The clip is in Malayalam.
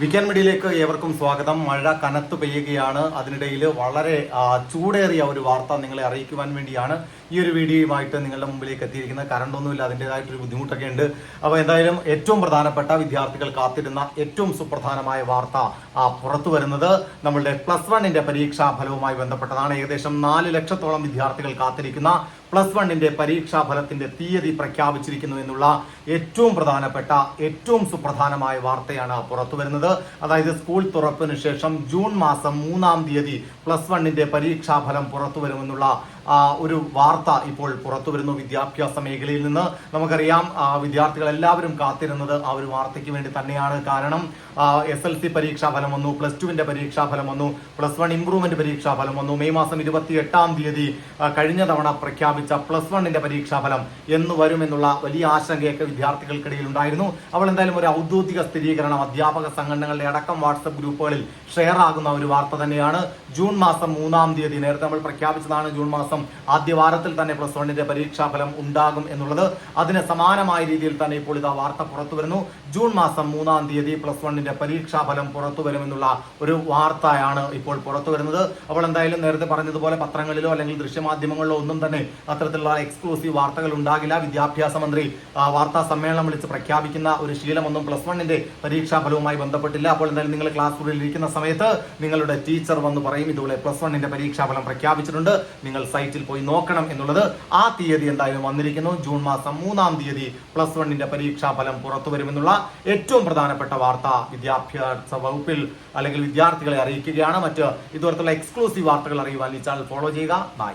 വീക്കെൻഡ് മീഡിയയിലേക്ക് ഏവർക്കും സ്വാഗതം. മഴ കനത്തു പെയ്യുകയാണ്. അതിനിടയിൽ വളരെ ചൂടേറിയ ഒരു വാർത്ത നിങ്ങളെ അറിയിക്കുവാൻ വേണ്ടിയാണ് ഈ ഒരു വീഡിയോയുമായിട്ട് നിങ്ങളുടെ മുമ്പിലേക്ക് എത്തിയിരിക്കുന്നത്. കറണ്ട് ഒന്നുമില്ല അതിന്റെതായിട്ടൊരു ബുദ്ധിമുട്ടൊക്കെ ഉണ്ട് അപ്പോൾ എന്തായാലും ഏറ്റവും പ്രധാനപ്പെട്ട വിദ്യാർത്ഥികൾ കാത്തിരുന്ന ഏറ്റവും സുപ്രധാനമായ വാർത്ത പുറത്തു വരുന്നത് നമ്മളുടെ പ്ലസ് വണ്ണിന്റെ പരീക്ഷാ ഫലവുമായി ബന്ധപ്പെട്ടതാണ്. ഏകദേശം നാല് ലക്ഷത്തോളം വിദ്യാർത്ഥികൾ കാത്തിരിക്കുന്ന പ്ലസ് വണ്ണിന്റെ പരീക്ഷാ ഫലത്തിന്റെ തീയതി പ്രഖ്യാപിച്ചിരിക്കുന്നു എന്നുള്ള ഏറ്റവും പ്രധാനപ്പെട്ട ഏറ്റവും സുപ്രധാനമായ വാർത്തയാണ് പുറത്തു വരുന്നത്. അതായത് സ്കൂൾ തുറപ്പിന് ശേഷം ജൂൺ മാസം മൂന്നാം തീയതി പ്ലസ് വണ്ണിന്റെ പരീക്ഷാ ഫലം പുറത്തു വരുമെന്നുള്ള ഒരു വാർത്ത ഇപ്പോൾ പുറത്തു വരുന്നു വിദ്യാഭ്യാസ മേഖലയിൽ നിന്ന്. നമുക്കറിയാം വിദ്യാർത്ഥികൾ എല്ലാവരും കാത്തിരുന്നത് ആ ഒരു വാർത്തയ്ക്ക് വേണ്ടി തന്നെയാണ്. കാരണം എസ് എൽ സി പരീക്ഷാ ഫലം വന്നു പ്ലസ് ടുവിന്റെ പരീക്ഷാ ഫലം വന്നു പ്ലസ് വൺ ഇംപ്രൂവ്മെന്റ് പരീക്ഷാ ഫലം വന്നു. മെയ് മാസം ഇരുപത്തി എട്ടാം തീയതി കഴിഞ്ഞ തവണ പ്രഖ്യാപിച്ച പ്ലസ് വണ്ണിന്റെ പരീക്ഷാ ഫലം എന്ന് വരുമെന്നുള്ള വലിയ ആശങ്കയൊക്കെ വിദ്യാർത്ഥികൾക്കിടയിൽ ഉണ്ടായിരുന്നു. അവൾ എന്തായാലും ഒരു ഔദ്യോഗിക സ്ഥിരീകരണം അധ്യാപക സംഘടനകളുടെ അടക്കം വാട്സപ്പ് ഗ്രൂപ്പുകളിൽ ഷെയർ ആകുന്ന ഒരു വാർത്ത തന്നെയാണ്. ജൂൺ മാസം മൂന്നാം തീയതി നേരത്തെ നമ്മൾ പ്രഖ്യാപിച്ചതാണ് ജൂൺ മാസം ആദ്യ വാരത്തിൽ തന്നെ പ്ലസ് വണ്ണിന്റെ പരീക്ഷാ ഫലം ഉണ്ടാകും എന്നുള്ളത് അതിന് സമാനമായ രീതിയിൽ തന്നെ ഇപ്പോൾ ഇതാ വാർത്ത പുറത്തു വരുന്നു. ജൂൺ മാസം മൂന്നാം തീയതി പ്ലസ് വണ്ണിന്റെ പരീക്ഷാ ഫലം പുറത്തു വരുമെന്നുള്ള ഒരു വാർത്തയാണ് ഇപ്പോൾ പുറത്തു വരുന്നത്. അപ്പോൾ എന്തായാലും നേരത്തെ പറഞ്ഞതുപോലെ പത്രങ്ങളിലോ അല്ലെങ്കിൽ ദൃശ്യമാധ്യമങ്ങളിലോ ഒന്നും തന്നെ അത്തരത്തിലുള്ള എക്സ്ക്ലൂസീവ് വാർത്തകൾ ഉണ്ടാകില്ല. വിദ്യാഭ്യാസ മന്ത്രി വാർത്താ സമ്മേളനം വിളിച്ച് പ്രഖ്യാപിക്കുന്ന ഒരു ശീലമൊന്നും പ്ലസ് വണ്ണിന്റെ പരീക്ഷാ ഫലവുമായി ബന്ധപ്പെട്ടില്ല. അപ്പോൾ എന്തായാലും നിങ്ങൾ ക്ലാസ് റൂമിൽ ഇരിക്കുന്ന സമയത്ത് നിങ്ങളുടെ ടീച്ചർ വന്ന് പറയും ഇതുപോലെ പ്ലസ് വണ്ണിന്റെ പരീക്ഷാ ഫലം പ്രഖ്യാപിച്ചിട്ടുണ്ട്. നിങ്ങൾ സൈറ്റിൽ പോയി നോക്കണം എന്നുള്ളത് ആ തീയതി എന്തായാലും വന്നിരിക്കുന്നു. ജൂൺ മാസം മൂന്നാം തീയതി പ്ലസ് വണ്ണിന്റെ പരീക്ഷാ ഫലം പുറത്തു വരുമെന്നുള്ള ഏറ്റവും പ്രധാനപ്പെട്ട വാർത്ത വിദ്യാഭ്യാസ വകുപ്പിൽ അല്ലെങ്കിൽ വിദ്യാർത്ഥികളെ അറിയിക്കുകയാണ്. മറ്റ് ഇതുപോലത്തുള്ള എക്സ്ക്ലൂസീവ് വാർത്തകൾ അറിയുവാൻ ഈ ചാനൽ ഫോളോ ചെയ്യുക. ബൈ